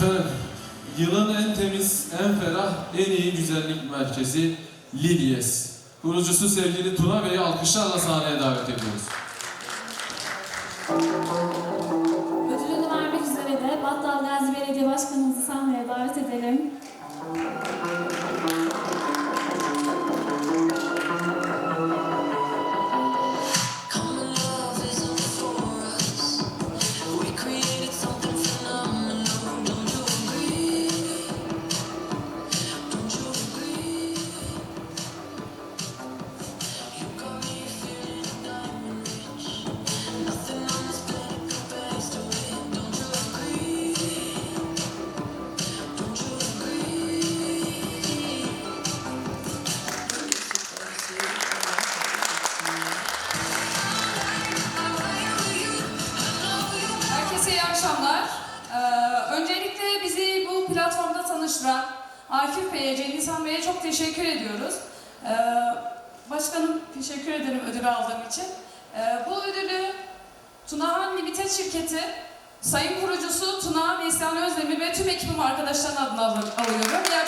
Efendim, yılın en temiz, en ferah, en iyi güzellik merkezi Lilyes. Kurucusu sevgili Tuna Bey'i alkışlarla sahneye davet ediyoruz. Ödülünü vermek üzere de Battal Gazi Belediye Başkanımızı sahneye davet edelim. Akşamlar. Ee, öncelikle bizi bu platformda tanıştıran Akif Bey'e, Cengiz Bey'e çok teşekkür ediyoruz. Ee, başkanım teşekkür ederim ödülü aldığım için. Ee, bu ödülü Tunahan Limited şirketi Sayın kurucusu Tuna Neslihan Özdemir ve tüm ekibim arkadaşların adına al- alıyorum. Akşamlar.